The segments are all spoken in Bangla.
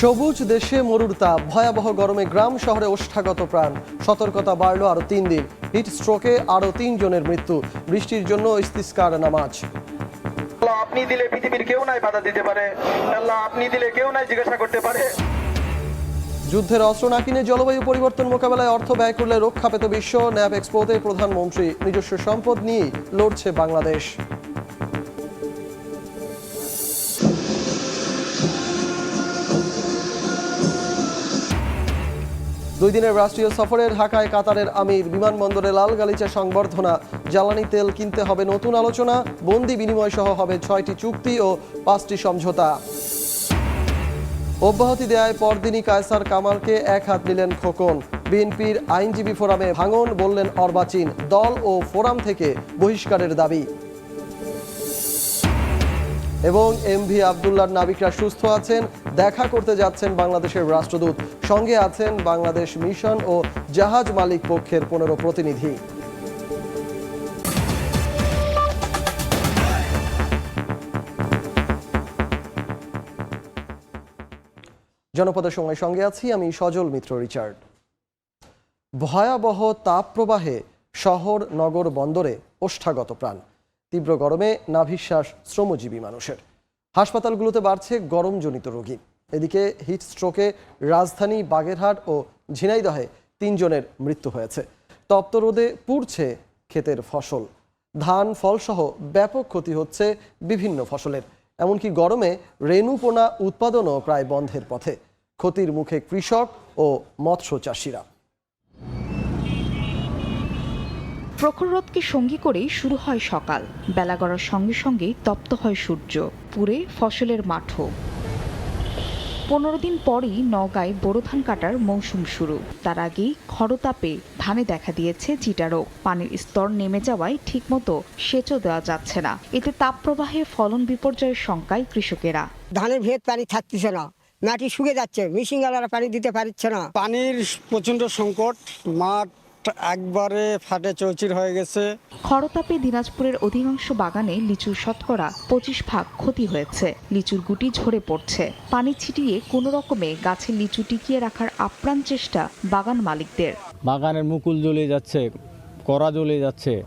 সবুজ দেশে মরুর তাপ ভয়াবহ গরমে গ্রাম শহরে ওষ্ঠাগত প্রাণ। সতর্কতা বাড়ল আরও তিন দিন। হিট স্ট্রোকে আরও তিনজনের মৃত্যু। বৃষ্টির জন্য ইস্তিস্কার নামাজ। আল্লাহ আপনি দিলে পৃথিবীর কেউ নাই বাধা দিতে পারে। আল্লাহ আপনি দিলে কেউ নাই জিজ্ঞাসা করতে পারে। যুদ্ধের অস্ত্র না কিনে জলবায়ু পরিবর্তন মোকাবেলায় অর্থ ব্যয় করলে রক্ষা পেত বিশ্ব। ন্যাপ এক্সপোতে প্রধানমন্ত্রী নিজস্ব সম্পদ নিয়ে লড়ছে বাংলাদেশ। দুই দিনের রাষ্ট্রীয় সফরে ঢাকায় কাতারের আমির, বিমানবন্দরে লাল গালিচা সংবর্ধনা, জ্বালানি তেল কিনতে হবে নতুন আলোচনা, বন্দি বিনিময় সহ হবে ছয়টি চুক্তি ও পাঁচটি সমঝোতা। অব্যাহতি দেয় পরদিনই কায়সার কামালকে এক হাত নিলেন খোকন। বিএনপির আইনজীবী ফোরামে ভাঙন বললেন অর্বাচীন, দল ও ফোরাম থেকে বহিষ্কারের দাবি। এবং এমভি আবদুল্লার নাবিকরা সুস্থ আছেন, দেখা করতে যাচ্ছেন বাংলাদেশের রাষ্ট্রদূত। সঙ্গে আছেন বাংলাদেশ মিশন ও জাহাজ মালিক পক্ষের পনেরো প্রতিনিধি। জনপদের সময় সঙ্গে আছি আমি সজল মিত্র, রিচার্ড। ভয়াবহ তাপপ্রবাহে শহর, নগর বন্দরে ওষ্ঠাগত প্রাণ। তীব্র গরমে নাভিশ্বাস শ্রমজীবী মানুষের। হাসপাতালগুলোতে বাড়ছে গরমজনিত রোগী। এদিকে হিট স্ট্রোকে রাজধানী বাগেরহাট ও ঝিনাইদহে তিনজনের মৃত্যু হয়েছে। তপ্ত রোদে পুড়ছে ক্ষেতের ফসল। ধান, ফলসহ ব্যাপক ক্ষতি হচ্ছে বিভিন্ন ফসলের। এমনকি গরমে রেণুপোনা উৎপাদনও প্রায় বন্ধের পথে। ক্ষতির মুখে কৃষক ও মৎস্য চাষিরা প্রখর রোদকে সঙ্গী করেই শুরু হয় সকাল। বেলা গড়ার সঙ্গে সঙ্গেই তপ্ত হয় সূর্য। পুরে ফসলের মাঠও পনেরো দিন পরই নওগাঁয় বোরো ধান কাটার মৌসুম শুরু। তার আগেই খরতাপে ধানে দেখা দিয়েছে চিটারোগ পানির স্তর নেমে যাওয়ায় ঠিকমতো সেচও দেওয়া যাচ্ছে না। এতে তাপপ্রবাহে ফলন বিপর্যয়ের শঙ্কায় কৃষকেরা। ধানের ভেদ পানি থাকতেছে না। মাটি শুকে যাচ্ছে। মিশিং গালারা পানি দিতে পারছে না। পানির প্রচণ্ড সংকট। মাঠ একবারে ফাটে চৌচির হয়ে গেছে। খরতাপে দিনাজপুরের অধিকাংশ বাগানে লিচুর শতকরা পঁচিশ ভাগ ক্ষতি হয়েছে। লিচুর গুটি ঝরে পড়ছে। পানি ছিটিয়ে কোনো রকমে গাছের লিচু টিকিয়ে রাখার আপ্রাণ চেষ্টা বাগান মালিকদের। বাগানের মুকুল জ্বলে যাচ্ছে কড়া জ্বলে যাচ্ছে।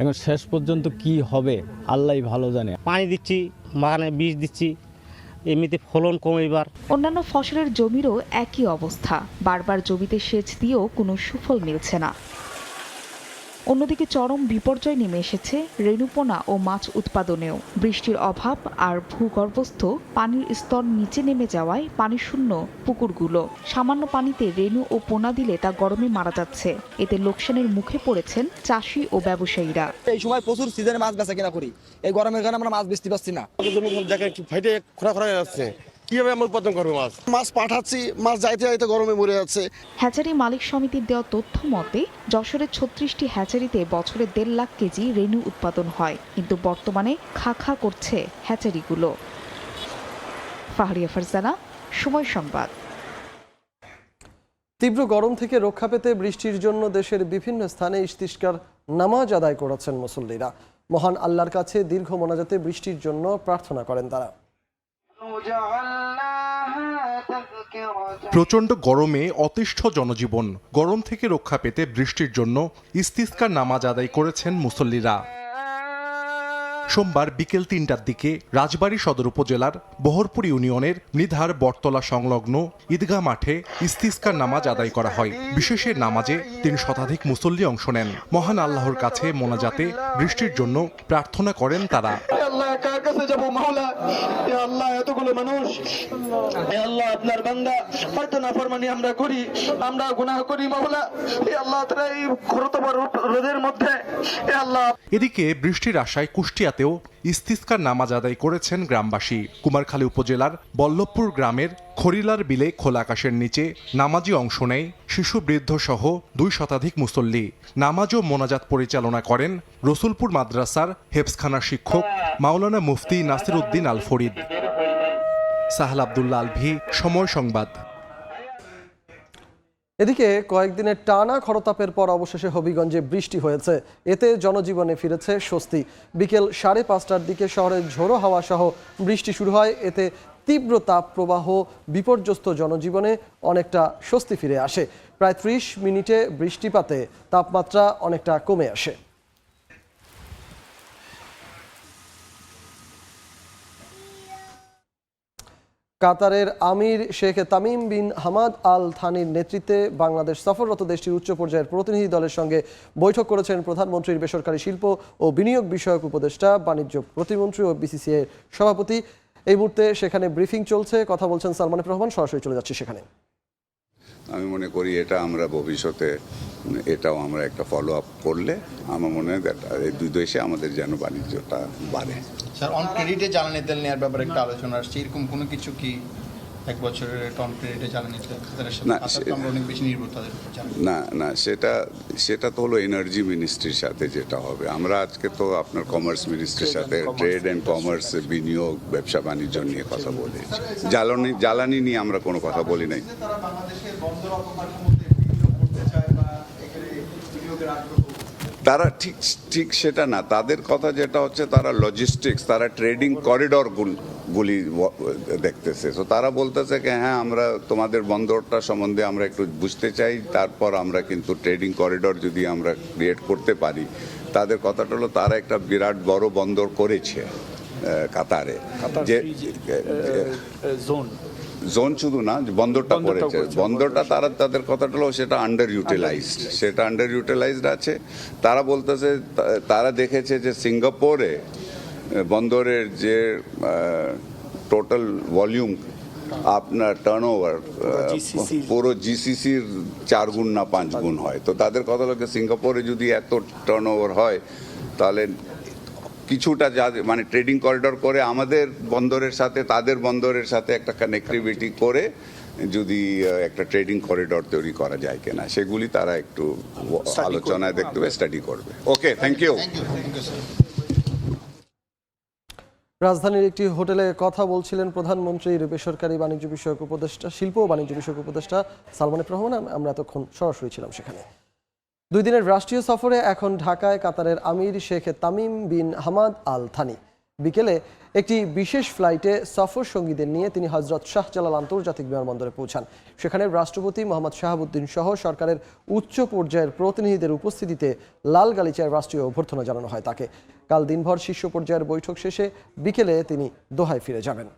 এখন শেষ পর্যন্ত কি হবে আল্লাহ ভালো জানে। পানি দিচ্ছি বাগানে বীজ দিচ্ছি। এমনিতে ফলন কম এবার অন্যান্য ফসলের জমিরও একই অবস্থা। বারবার জমিতে সেচ দিয়েও কোনো সুফল মিলছে না। অন্যদিকে চরম বিপর্যয় নেমে এসেছে রেণুপোনা ও মাছ উৎপাদনেও। বৃষ্টির অভাব আর ভূগর্ভস্থ পানির স্তর নিচে নেমে যাওয়ায় পানিশূন্য পুকুরগুলো। সামান্য পানিতে রেণু ও পোনা দিলে তা গরমে মারা যাচ্ছে। এতে লোকসানের মুখে পড়েছেন চাষি ও ব্যবসায়ীরা। এই সময় প্রচুর সিজনে মাছ বেচা কিনা করি। এই গরমের কারণে আমরা মাছ বেচতে পারছি না। ফাইটে খোরা খোরা যাচ্ছে। কীভাবে আমরা উৎপাদন করব মাছ? মাছ পাঠাচ্ছি মাছ যাইতে যাইতে গরমে মরে যাচ্ছে। হ্যাচারি মালিক সমিতির দেওয়া তথ্য মতে যশোরের ছত্রিশটি হ্যাচারিতে বছরে দেড় লাখ কেজি রেণু উৎপাদন হয় কিন্তু বর্তমানে খা খা করছে হ্যাচারিগুলো। ফাহরিয়া ফারজানা সময় সংবাদ। তীব্র গরম থেকে রক্ষা পেতে বৃষ্টির জন্য দেশের বিভিন্ন স্থানে ইস্তিস্কার নামাজ আদায় করেছেন মুসল্লিরা। মহান আল্লাহর কাছে দীর্ঘ মোনাজাতে বৃষ্টির জন্য প্রার্থনা করেন তারা। প্রচণ্ড গরমে অতিষ্ঠ জনজীবন। গরম থেকে রক্ষা পেতে বৃষ্টির জন্য ইস্তিস্কার নামাজ আদায় করেছেন মুসল্লিরা। সোমবার বিকেল তিনটার দিকে রাজবাড়ী সদর উপজেলার বহরপুর ইউনিয়নের নিধার বটতলা সংলগ্ন ঈদগাহ মাঠে ইস্তিস্কার নামাজ আদায় করা হয়। বিশেষের নামাজে তিন শতাধিক মুসল্লি অংশ নেন। মহান আল্লাহর কাছে মোনাজাতে বৃষ্টির জন্য প্রার্থনা করেন তারা এ আল্লাহ কার কাছে যাব মাওলা। এ আল্লাহ, এতগুলো মানুষ। এ আল্লাহ, আপনার বান্দা। হয়তো না ফরমানি আমরা করি আমরা গুনাহ করি মাওলা। এ আল্লাহ, তারা এই ঘরতবার রোদের মধ্যে, এ আল্লাহ। এদিকে বৃষ্টির আশায় কুষ্টিয়াতেও ইস্তিস্কার নামাজ আদায় করেছেন গ্রামবাসী। কুমারখালী উপজেলার বল্লভপুর গ্রামের খরিলার বিলে খোলা আকাশের নিচে নামাজি অংশ নেয় শিশু বৃদ্ধ সহ দুই শতাধিক মুসল্লি। নামাজ ও মোনাজাত পরিচালনা করেন রসুলপুর মাদ্রাসার হেফসখানার শিক্ষক মাওলানা মুফতি নাসির উদ্দিন আল ফরিদ। সাহাল আবদুল্লা আলভি সময় সংবাদ। এদিকে কয়েকদিনের টানা খরতাপের পর অবশেষে হবিগঞ্জে বৃষ্টি হয়েছে। এতে জনজীবনে ফিরেছে স্বস্তি। বিকেল সাড়ে পাঁচটার দিকে শহরে ঝোড়ো হাওয়া সহ বৃষ্টি শুরু হয়। এতে তীব্র তাপ প্রবাহ, বিপর্যস্ত জনজীবনে অনেকটা স্বস্তি ফিরে আসে। প্রায় ত্রিশ মিনিটে বৃষ্টিপাতে তাপমাত্রা অনেকটা কমে আসে। কাতারের আমির Sheikh Tamim bin Hamad Al থানির নেতৃত্বে বাংলাদেশ সফররত দেশটির উচ্চ পর্যায়ের প্রতিনিধি দলের সঙ্গে বৈঠক করেছেন প্রধানমন্ত্রীর বেসরকারি শিল্প ও বিনিয়োগ বিষয়ক উপদেষ্টা, বাণিজ্য প্রতিমন্ত্রী ও বিসিসিআই সভাপতি এই মুহূর্তে সেখানে ব্রিফিং চলছে কথা বলছেন সালমান এফ রহমান সরাসরি চলে যাচ্ছে সেখানে। আমি মনে করি এটা আমরা ভবিষ্যতে এটাও আমরা একটা ফলো আপ করলে আমার মনে হয় এই দুই দেশে আমাদের যেন বাণিজ্যটা বাড়ে। স্যার অন ক্রেডিটে জ্বালানি তেল নেওয়ার ব্যাপারে একটা আলোচনা আসছে এরকম কোনো কিছু কি এক বছরের জ্বালানি তাদের সাথে না, কাতার সে- তো আমরা অনেক বেশি নির্ভর তাদের না না সেটা সেটা তো হলো এনার্জি মিনিস্ট্রির সাথে যেটা হবে। আমরা আজকে তো আপনার কমার্স মিনিস্ট্রির সাথে ট্রেড অ্যান্ড কমার্স বিনিয়োগ ব্যবসা বাণিজ্য নিয়ে কথা বলেছি। জ্বালানি জ্বালানি নিয়ে আমরা কোনো কথা বলি নাই। তারা বাংলাদেশের বন্দর অবকাঠামোতে বিনিয়োগ করতে চায় বা এখানে বিনিয়োগের আগ্রহ তারা ঠিক ঠিক সেটা না। তাদের কথা যেটা হচ্ছে তারা লজিস্টিক্স তারা ট্রেডিং করিডর গুলি দেখতেছে। তো তারা বলতেছে কি হ্যাঁ আমরা তোমাদের বন্দরটা সম্বন্ধে আমরা একটু বুঝতে চাই। তারপর আমরা কিন্তু ট্রেডিং করিডর যদি আমরা ক্রিয়েট করতে পারি। তাদের কথাটা হলো তারা একটা বিরাট বড় বন্দর করেছে কাতারে। যে জোন। শুধু না যে বন্দরটা করেছে। বন্দরটা তারা তাদের কথাটা হলো সেটা আন্ডার ইউটিলাইজড সেটা আন্ডার ইউটিলাইজড আছে। তারা বলতেছে তারা দেখেছে যে সিঙ্গাপুরে বন্দরের যে টোটাল ভলিউম আপনার টার্ন ওভার পুরো জিসিসির চার গুণ না পাঁচ গুণ হয়। তো তাদের কথা হলো সিঙ্গাপুরে যদি এত টার্ন ওভার হয় তাহলে কিছুটা যা মানে ট্রেডিং করিডর করে আমাদের বন্দরের সাথে তাদের বন্দরের সাথে একটা কানেক্টিভিটি করে যদি একটা ট্রেডিং করিডর তৈরি করা যায় কিনা সেগুলি তারা একটু আলোচনায় দেখতে হবে স্টাডি করবে। Okay thank you thank you thank you sir রাজধানীর একটি হোটেলে কথা বলছিলেন প্রধানমন্ত্রীর বেসরকারি বাণিজ্য বিষয়ক উপদেষ্টা, শিল্প ও বাণিজ্য বিষয়ক উপদেষ্টা সালমান রহমান। আমরা এতক্ষণ সরাসরি ছিলাম সেখানে। দুই দিনের রাষ্ট্রীয় সফরে এখন ঢাকায়, কাতারের আমির Sheikh Tamim bin Hamad Al Thani বিকেলে একটি বিশেষ ফ্লাইটে সফর সঙ্গীদের নিয়ে তিনি হজরত শাহজালাল আন্তর্জাতিক বিমানবন্দরে পৌঁছান। সেখানে রাষ্ট্রপতি মোহাম্মদ শাহাবুদ্দিন সহ সরকারের উচ্চ পর্যায়ের প্রতিনিধিদের উপস্থিতিতে লাল গালিচায় রাষ্ট্রীয় অভ্যর্থনা জানানো হয় তাকে। কাল দিনভর শীর্ষ পর্যায়ের বৈঠক শেষে বিকেলে তিনি দোহায় ফিরে যাবেন।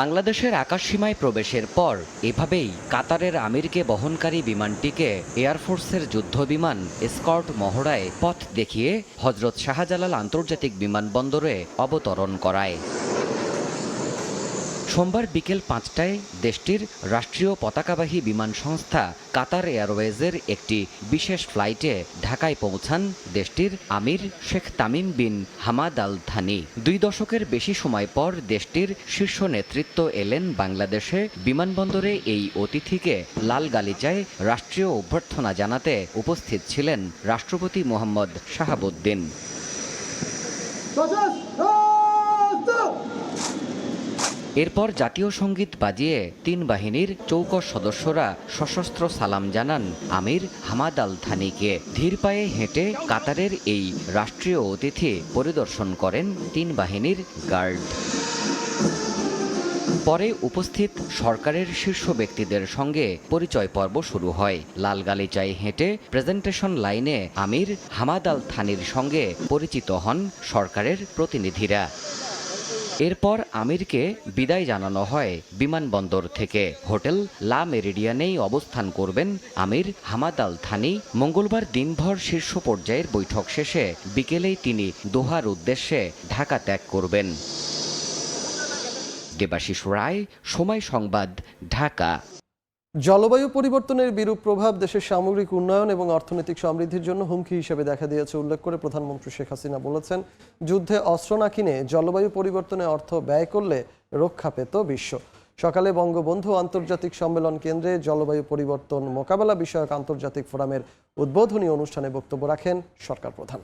বাংলাদেশের আকাশসীমায় প্রবেশের পর এভাবেই কাতারের আমিরকে বহনকারী বিমানটিকে এয়ারফোর্সের যুদ্ধ বিমান স্কট মহড়ায় পথ দেখিয়ে হজরত শাহজালাল আন্তর্জাতিক বিমানবন্দরে অবতরণ করায়। সোমবার বিকেল পাঁচটায় দেশটির রাষ্ট্রীয় পতাকাবাহী বিমান সংস্থা কাতার এয়ারওয়েজের একটি বিশেষ ফ্লাইটে ঢাকায় পৌঁছান দেশটির আমির Sheikh Tamim bin Hamad Al Thani. দুই দশকের বেশি সময় পর দেশটির শীর্ষ নেতৃত্ব এলেন বাংলাদেশে বিমানবন্দরে এই অতিথিকে লাল গালিচায় রাষ্ট্রীয় অভ্যর্থনা জানাতে উপস্থিত ছিলেন রাষ্ট্রপতি মোহাম্মদ শাহাবুদ্দিন। এরপর জাতীয় সংগীত বাজিয়ে তিন বাহিনীর চৌকস সদস্যরা সশস্ত্র সালাম জানান আমির হামাদ আল থানিকে। ধীর পায়ে হেঁটে কাতারের এই রাষ্ট্রীয় অতিথি পরিদর্শন করেন তিন বাহিনীর গার্ড। পরে উপস্থিত সরকারের শীর্ষ ব্যক্তিদের সঙ্গে পরিচয় পর্ব শুরু হয়। লাল গালিচায় হেঁটে প্রেজেন্টেশন লাইনে আমির হামাদ আল থানির সঙ্গে পরিচিত হন সরকারের প্রতিনিধিরা। এরপর আমিরকে বিদায় জানানো হয় বিমানবন্দর থেকে। হোটেল লা মেরিডিয়ানেই অবস্থান করবেন আমির হামাদ আল থানি। মঙ্গলবার দিনভর শীর্ষ পর্যায়ের বৈঠক শেষে বিকেলেই তিনি দোহার উদ্দেশ্যে ঢাকা ত্যাগ করবেন। দেবাশিস রায় সময় সংবাদ, ঢাকা। জলবায়ু পরিবর্তনের বিরূপ প্রভাব দেশের সামগ্রিক উন্নয়ন এবং অর্থনৈতিক সমৃদ্ধির জন্য হুমকি হিসেবে দেখা দিয়েছে উল্লেখ করে প্রধানমন্ত্রী শেখ হাসিনা বলেছেন, যুদ্ধে অস্ত্র না কিনে জলবায়ু পরিবর্তনে অর্থ ব্যয় করলে রক্ষা পেত বিশ্ব। সকালে বঙ্গবন্ধু আন্তর্জাতিক সম্মেলন কেন্দ্রে জলবায়ু পরিবর্তন মোকাবেলা বিষয়ক আন্তর্জাতিক ফোরামের উদ্বোধনী অনুষ্ঠানে বক্তব্য রাখেন সরকার প্রধান।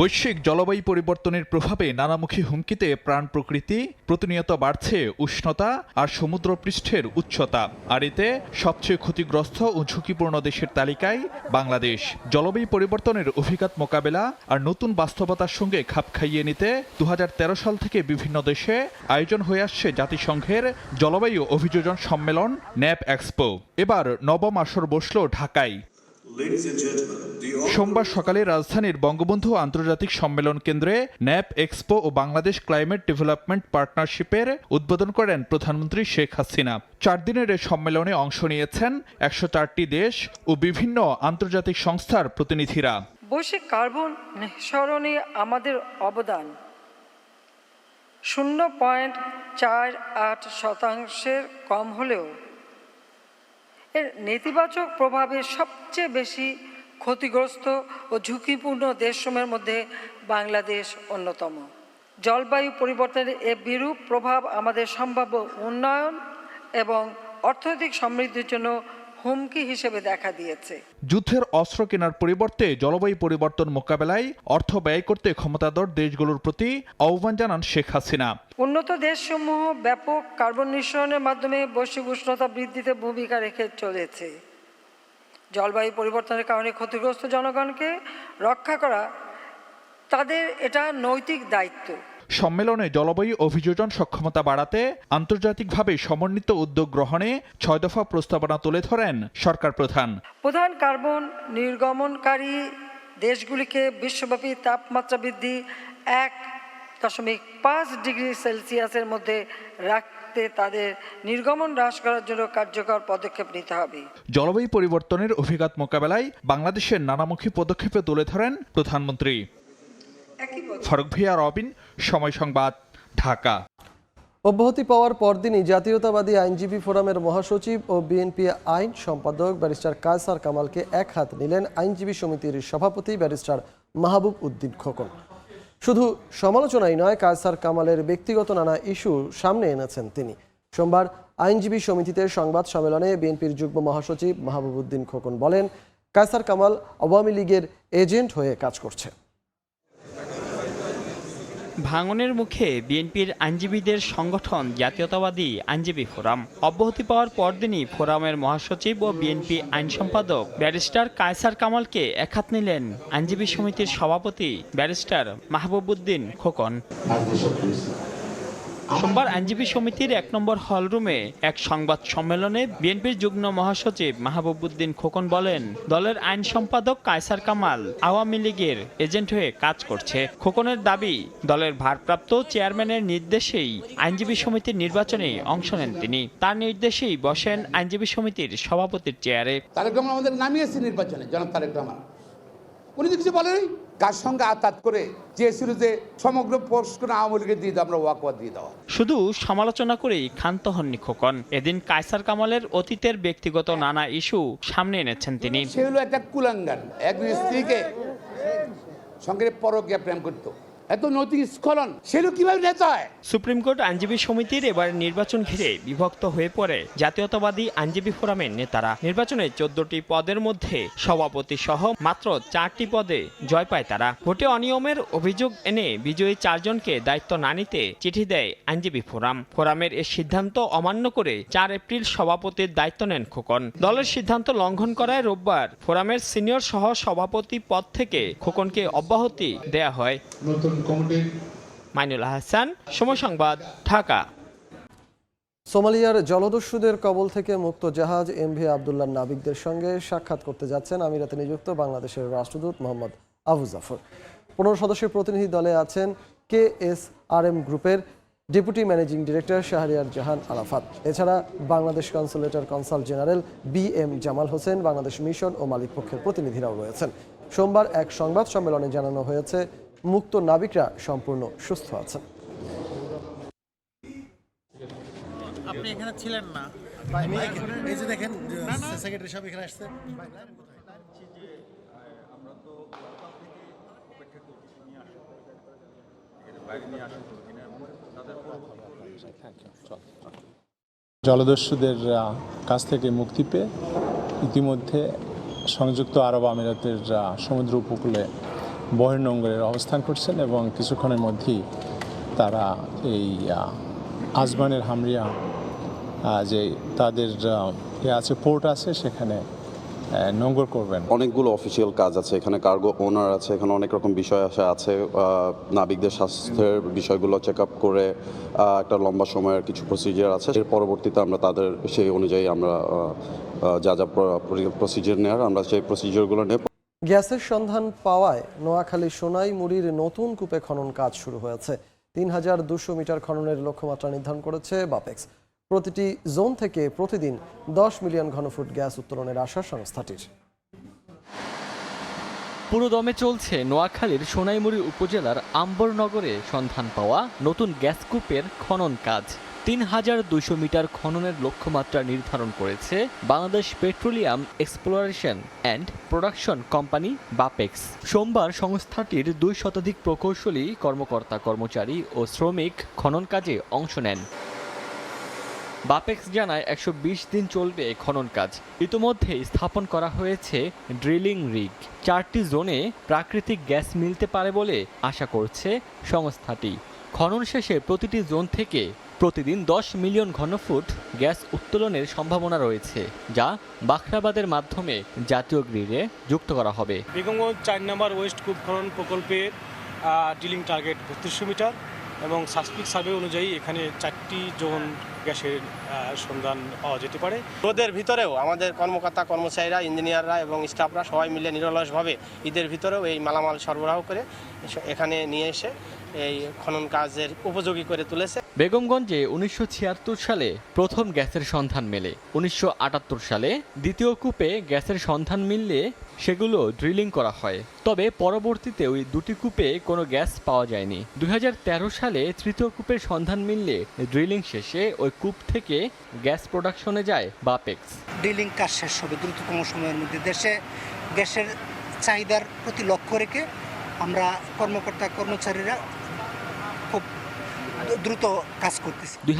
বৈশ্বিক জলবায়ু পরিবর্তনের প্রভাবে নানামুখী হুমকিতে প্রাণ প্রকৃতি, প্রতিনিয়ত বাড়ছে উষ্ণতা আর সমুদ্র পৃষ্ঠের উচ্চতা। আর এতে সবচেয়ে ক্ষতিগ্রস্ত ও ঝুঁকিপূর্ণ দেশের তালিকায় বাংলাদেশ। জলবায়ু পরিবর্তনের অভিঘাত মোকাবেলা আর নতুন বাস্তবতার সঙ্গে খাপ খাইয়ে নিতে দু হাজার তেরো সাল থেকে বিভিন্ন দেশে আয়োজন হয়ে আসছে জাতিসংঘের জলবায়ু অভিযোজন সম্মেলন, ন্যাপ এক্সপো। এবার নবম আসর বসল ঢাকায়। সোমবার সকালে রাজধানীর বঙ্গবন্ধু আন্তর্জাতিক সম্মেলন কেন্দ্রে ন্যাপ এক্সপো ও বাংলাদেশ ক্লাইমেট ডেভেলপমেন্ট পার্টনারশিপের উদ্বোধন করেন প্রধানমন্ত্রী শেখ হাসিনা। চার দিনের এ সম্মেলনে অংশ নিয়েছেন একশো চারটি দেশ ও বিভিন্ন আন্তর্জাতিক সংস্থার প্রতিনিধিরা। বৈশ্বিক কার্বন নিঃসরণে আমাদের অবদান। শূন্য পয়েন্ট চার আট শতাংশের কম হলেও এর নেতিবাচক প্রভাবে সবচেয়ে বেশি ক্ষতিগ্রস্ত ও ঝুঁকিপূর্ণ দেশসমূহের মধ্যে বাংলাদেশ অন্যতম। জলবায়ু পরিবর্তনের এ বিরূপ প্রভাব আমাদের সম্ভাব্য উন্নয়ন এবং অর্থনৈতিক সমৃদ্ধির জন্য হুমকি হিসেবে দেখা দিয়েছে। যুদ্ধের অস্ত্র কেনার পরিবর্তে জলবায়ু পরিবর্তন মোকাবেলায় অর্থ ব্যয় করতে ক্ষমতাধর দেশগুলোর প্রতি আহ্বান জানান শেখ হাসিনা। উন্নত দেশসমূহ ব্যাপক কার্বন নিঃসরণের মাধ্যমে বৈশ্বিক উষ্ণতা বৃদ্ধিতে ভূমিকা রেখে চলেছে। জলবায়ু পরিবর্তনের কারণে ক্ষতিগ্রস্ত জনগণকে রক্ষা করা তাদের এটা নৈতিক দায়িত্ব। সম্মেলনে জলবায়ু অভিযোজন সক্ষমতা বাড়াতে আন্তর্জাতিকভাবে সমন্বিত উদ্যোগ গ্রহণে ছয় দফা প্রস্তাবনা তুলে ধরেন সরকার প্রধান। প্রধান কার্বন নির্গমনকারী দেশগুলিকে বিশ্বব্যাপী তাপমাত্রা বৃদ্ধি এক দশমিক পাঁচ ডিগ্রি সেলসিয়াসের মধ্যে রাখতে তাদের নির্গমন হ্রাস করার জন্য কার্যকর পদক্ষেপ নিতে হবে। জলবায়ু পরিবর্তনের অভিঘাত মোকাবেলায় বাংলাদেশের নানামুখী পদক্ষেপে তুলে ধরেন প্রধানমন্ত্রী। ফারুক ভিয়া রবিন সময় সংবাদ, ঢাকা। অব্যাহতি পাওয়ার পরদিনই জাতীয়তাবাদী আইনজীবী ফোরামের মহাসচিব ও বিএনপি আইন সম্পাদক ব্যারিস্টার কায়সার কামালকে এক হাত নিলেন আইনজীবী সমিতির সভাপতি ব্যারিস্টার মাহবুব উদ্দিন খোকন। শুধু সমালোচনাই নয়, কায়সার কামালের ব্যক্তিগত নানা ইস্যু সামনে এনেছেন তিনি। সোমবার আইনজীবী সমিতিতে সংবাদ সম্মেলনে বিএনপির যুগ্ম মহাসচিব মাহবুব উদ্দিন খোকন বলেন, কায়সার কামাল আওয়ামী লীগের এজেন্ট হয়ে কাজ করছে। ভাঙনের মুখে বিএনপির আইনজীবীদের সংগঠন জাতীয়তাবাদী আইনজীবী ফোরাম। অব্যাহতি পাওয়ার পরদিনই ফোরামের মহাসচিব ও বিএনপি আইন সম্পাদক ব্যারিস্টার কায়সার কামালকে একহাত নিলেন আইনজীবী সমিতির সভাপতি ব্যারিস্টার মাহবুবুদ্দিন খোকন। সোমবার আইনজীবী সমিতির এক নম্বর হলরুমে এক সংবাদ সম্মেলনে বিএনপির যুগ্ম মহাসচিব মাহবুবুদ্দিন খোকন বলেন, দলের আইন সম্পাদক কায়সার কামাল আওয়ামী লীগের এজেন্ট হয়ে কাজ করছে। খোকনের দাবি, দলের ভারপ্রাপ্ত চেয়ারম্যানের নির্দেশেই আইনজীবী সমিতির নির্বাচনে অংশ নেন তিনি। তার নির্দেশেই বসেন আইনজীবী সমিতির সভাপতির চেয়ারে। তারেক রহমান আমাদের নামিয়েছে নির্বাচনে, জনাব তারেক রহমান। উনি কিছু বলেনি কার সঙ্গে আতাত করে চেয়েছিল যে সমগ্র পোস্ট আওয়ামী লীগের দিয়ে আমরা ওয়াকওয়াত দিয়ে দেওয়া শুধু সমালোচনা করেই ক্ষান্ত হননি খোকন। এদিন কায়সার কামালের অতীতের ব্যক্তিগত নানা ইস্যু সামনে এনেছেন তিনি। সে হলো একটা কুলাঙ্গান একজন স্ত্রীকে সঙ্গে পরকিয়া প্রেম করতো। এত নৈতিক স্খলন সেগুলো কীভাবে নেতা হয়? সুপ্রিম কোর্ট আইনজীবী সমিতির এবার নির্বাচন ঘিরে বিভক্ত হয়ে পড়ে জাতীয়তাবাদী আইনজীবী ফোরামের নেতারা। নির্বাচনে চোদ্দটি পদের মধ্যে সভাপতি সহ মাত্র চারটি পদে জয় পায় তারা। ভোটে অনিয়মের অভিযোগ এনে বিজয়ী চারজনকে দায়িত্ব না নিতে চিঠি দেয় আইনজীবী ফোরাম। ফোরামের এ সিদ্ধান্ত অমান্য করে চার এপ্রিল সভাপতির দায়িত্ব নেন খোকন। দলের সিদ্ধান্ত লঙ্ঘন করায় রোববার ফোরামের সিনিয়র সহ সভাপতি পদ থেকে খোকনকে অব্যাহতি দেয়া হয়। মাইনুল হাসান সময় সংবাদ ঢাকা। সোমালিয়ার জলদস্যুদের কবল থেকে মুক্ত জাহাজ এম ভি আবদুল্লাহ নাবিকদের সঙ্গে সাক্ষাৎ করতে যাচ্ছেন আমিরাতে নিযুক্ত বাংলাদেশের রাষ্ট্রদূত মোহাম্মদ আবু জাফর। পনেরো সদস্যের প্রতিনিধি দলে আছেন কে এস আর এম গ্রুপের deputy managing director Shahriar Jahan Arafat. এছাড়া Bangladesh কনসুলেটর consul general B M Jamal Hossain Bangladesh mission ও মালিক পক্ষের প্রতিনিধিরাও রয়েছেন। সোমবার এক সংবাদ সম্মেলনে জানানো হয়েছে মুক্ত নাবিকরা সম্পূর্ণ সুস্থ আছেন। আপনি এখানে ছিলেন না। এই যে দেখেন সেক্রেটারি সাহেব এখানে আসছে। জলদস্যুদের কাছ থেকে মুক্তি পেয়ে ইতিমধ্যে সংযুক্ত আরব আমিরাতের সমুদ্র উপকূলে বহির্নোঙ্গরের অবস্থান করছেন এবং কিছুক্ষণের মধ্যেই তারা এই আজমানের হামরিয়া যে তাদের আছে, পোর্ট আছে, সেখানে নোঙ্গর করবেন। অনেকগুলো অফিসিয়াল কাজ আছে, এখানে কার্গো ওনার আছে, এখানে অনেক রকম বিষয় আসে আছে নাবিকদের স্বাস্থ্যের বিষয়গুলো চেক আপ করে একটা লম্বা সময়ের কিছু প্রসিজিয়ার আছে। এর পরবর্তীতে আমরা তাদের সেই অনুযায়ী আমরা যা যা প্রসিজিয়ার নেওয়ার, আমরা সেই প্রসিজিয়ারগুলো নেব। গ্যাসের সন্ধান পাওয়ায় নোয়াখালী সোনাই মুড়ির নতুন কূপে খনন কাজ শুরু হয়েছে। তিন হাজার দুশো মিটার খননের লক্ষ্যমাত্রা নির্ধারণ করেছে বাপেক্স। প্রতিটি জোন থেকে প্রতিদিন দশ মিলিয়ন ঘনফুট গ্যাস উত্তোলনের আশা সংস্থাটির। পুরোদমে চলছে নোয়াখালীর সোনাইমুড়ি উপজেলার আম্বরনগরে সন্ধান পাওয়া নতুন গ্যাস কূপের খনন কাজ। তিন হাজার দুইশো মিটার খননের লক্ষ্যমাত্রা নির্ধারণ করেছে Bangladesh petroleum exploration and production company, Bapex. সোমবার সংস্থাটির দুই শতাধিক প্রকৌশলী কর্মকর্তা, কর্মচারী ও শ্রমিক খনন কাজে অংশ নেন। বাপেক্স জানায় একশো বিশ দিন চলবে খনন কাজ। ইতোমধ্যে স্থাপন করা হয়েছে ড্রিলিং রিগ। চারটি জোনে প্রাকৃতিক গ্যাস মিলতে পারে বলে আশা করছে সংস্থাটি। খনন শেষে প্রতিটি জোন থেকে প্রতিদিন দশ মিলিয়ন ঘনফুট গ্যাস উত্তোলনের সম্ভাবনা রয়েছে যা বাখরাবাদের মাধ্যমে জাতীয় গ্রিডে যুক্ত করা হবে। বেগমগঞ্জ চার নম্বর ওয়েস্ট কূপ খনন প্রকল্পের ডিলিং টার্গেট বত্রিশশো মিটার এবং সাসপিক সার্ভে অনুযায়ী এখানে চারটি জোন গ্যাসের সন্ধান পাওয়া যেতে পারে। রোদের ভিতরেও আমাদের কর্মকর্তা কর্মচারীরা ইঞ্জিনিয়াররা এবং স্টাফরা সবাই মিলে নিরলসভাবে ঈদের ভিতরেও এই মালামাল সরবরাহ করে এখানে নিয়ে এসে এই খনন কাজের উপযোগী করে তুলেছে। বেগমগঞ্জে উনিশশো ছিয়াত্তর সালে প্রথম গ্যাসের সন্ধান মেলে। উনিশশো আটাত্তর সালে দ্বিতীয় কূপে গ্যাসের সন্ধান মিললে সেগুলো ড্রিলিং করা হয়। তবে পরবর্তীতে ওই দুটি কূপে কোনো গ্যাস পাওয়া যায়নি। দু হাজার তেরো সালে তৃতীয় কূপের সন্ধান মিললে ড্রিলিং শেষে ওই কূপ থেকে গ্যাস প্রোডাকশনে যায় বাপেক্স ড্রিলিং কাজ শেষ হবে দ্রুততম সময়ের মধ্যে দেশে। গ্যাসের চাহিদার প্রতি লক্ষ্য রেখে আমরা কর্মকর্তা কর্মচারীরা দ্রুত কাজ করতেছি। দুই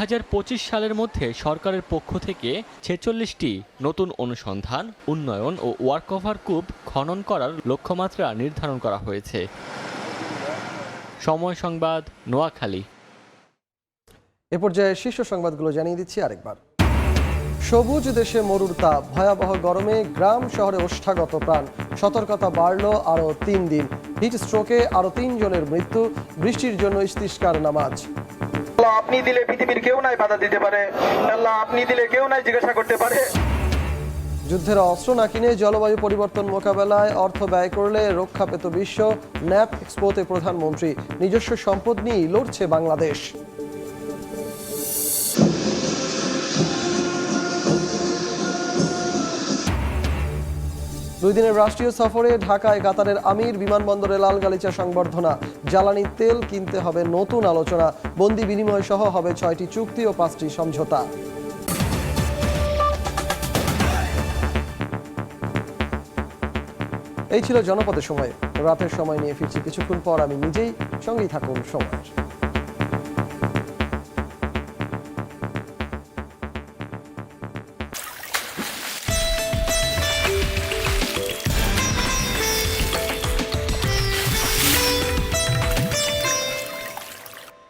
সালের মধ্যে সরকারের পক্ষ থেকে ছেচল্লিশটি নতুন অনুসন্ধান উন্নয়ন ও ওয়ার্কওভার কূপ খনন করার লক্ষ্যমাত্রা নির্ধারণ করা হয়েছে। সময় সংবাদ নোয়াখালী। এ পর্যায়ে শীর্ষ সংবাদগুলো জানিয়ে দিচ্ছি আরেকবার। সবুজ দেশে মরুর তাপ ভয়াবহ গরমে গ্রাম শহরে ওষ্ঠাগত প্রাণ সতর্কতা বাড়ল আরও তিন দিন। হিট স্ট্রোকে আরও তিনজনের মৃত্যু বৃষ্টির জন্য ইস্তিস্কার নামাজ। আল্লাহ আপনি দিলে পৃথিবীর কেউ নাই বাধা দিতে পারে। আল্লাহ আপনি দিলে কেউ নাই জিজ্ঞাসা করতে পারে। যুদ্ধের অস্ত্র না কিনে জলবায়ু পরিবর্তন মোকাবেলায় অর্থ ব্যয় করলে রক্ষা পেত বিশ্ব। ন্যাপ এক্সপোতে প্রধানমন্ত্রী, নিজস্ব সম্পদ নিয়েই লড়ছে বাংলাদেশ। দুই দিনের রাষ্ট্রীয় সফরে ঢাকায় কাতারের আমির, বিমানবন্দরে লাল গালিচা সংবর্ধনা, জ্বালানি তেল কিনতে হবে নতুন আলোচনা, বন্দি বিনিময় সহ হবে ছয়টি চুক্তি ও পাঁচটি সমঝোতা। এই ছিল জনপদের সময়। রাতের সময় নিয়ে ফিরছি কিছুক্ষণ পর, আমি নিজেই সঙ্গেই থাকুন সময়।